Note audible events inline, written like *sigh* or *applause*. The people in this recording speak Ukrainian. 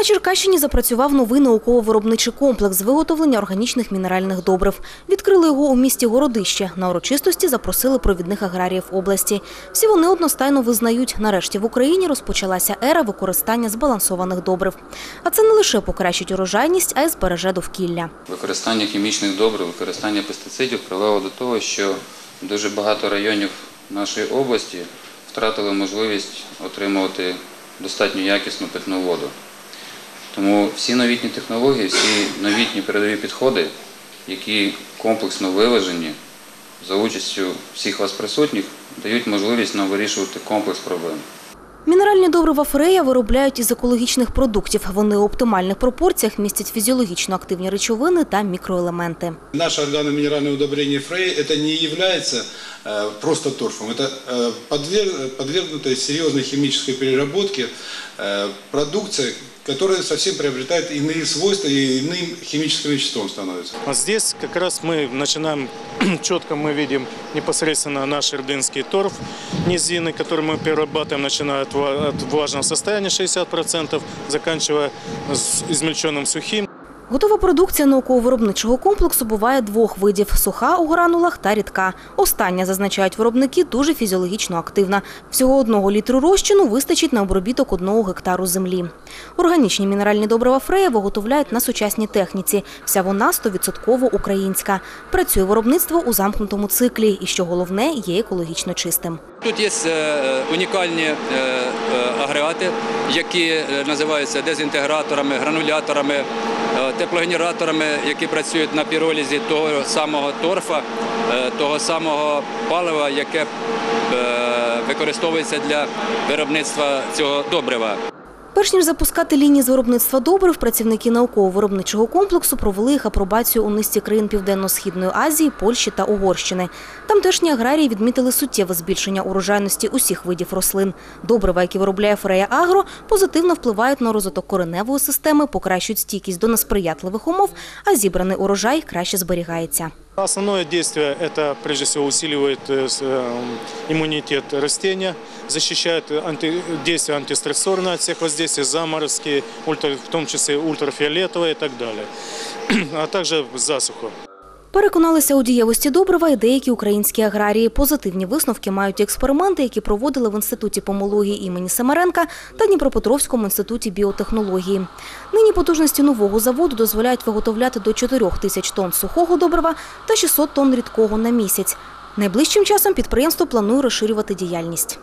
На Черкащині запрацював новий науково-виробничий комплекс з виготовлення органічних мінеральних добрив. Відкрили його у місті Городище. На урочистості запросили провідних аграріїв області. Всі вони одностайно визнають, нарешті в Україні розпочалася ера використання збалансованих добрив. А це не лише покращить урожайність, а й збереже довкілля. Використання хімічних добрив, використання пестицидів привело до того, що дуже багато районів нашої області втратили можливість отримувати достатньо якісну питну воду. Тому всі новітні технології, всі новітні передові підходи, які комплексно виважені за участю всіх вас присутніх, дають можливість нам вирішувати комплекс проблем. Мінеральні добрива Фрея виробляють із екологічних продуктів. Вони у оптимальних пропорціях містять фізіологічно активні речовини та мікроелементи. Наше органоминеральное удобрение Фрей это не является э, просто торфом, это э, подвер- подвергнутая серьезной химической которая совсем приобретает иные свойства и иным химическим веществом становится. А здесь как раз мы начинаем, *clears throat* четко мы видим непосредственно наш ирдынский торф низины, который мы перерабатываем, начиная от влажного состояния 60%, заканчивая измельченным сухим. Готова продукція науково-виробничого комплексу буває двох видів – суха у гранулах та рідка. Остання, зазначають виробники, дуже фізіологічно активна. Всього одного літру розчину вистачить на обробіток одного гектару землі. Органічні мінеральні добрива Фрея виготовляють на сучасній техніці. Вся вона 100% українська. Працює виробництво у замкнутому циклі і, що головне, є екологічно чистим. Тут є е, унікальні е, е, агрегати, які е, називаються дезінтеграторами, грануляторами, е, теплогенераторами, які працюють на піролізі того самого торфа, е, того самого палива, яке е, використовується для виробництва цього добрива. Перш ніж запускати лінії з виробництва добрив, працівники науково-виробничого комплексу провели їх апробацію у низці країн Південно-Східної Азії, Польщі та Угорщини. Тамтешні аграрії відмітили суттєве збільшення урожайності усіх видів рослин. Добрива, які виробляє Фрея Агро, позитивно впливають на розвиток кореневої системи, покращують стійкість до несприятливих умов, а зібраний урожай краще зберігається. Основное действие – это, прежде всего, усиливает э, с- э, иммунитет растения, защищает анти, действие антистрессорное от всех воздействий, заморозки, ультра, в том числе ультрафиолетовые и так далее, *clears throat* а также засуху. Переконалися у дієвості добрива і деякі українські аграрії. Позитивні висновки мають і експерименти, які проводили в Інституті помології імені Семеренка та Дніпропетровському інституті біотехнології. Нині потужності нового заводу дозволяють виготовляти до 4 тисяч тонн сухого добрива та 600 тонн рідкого на місяць. Найближчим часом підприємство планує розширювати діяльність.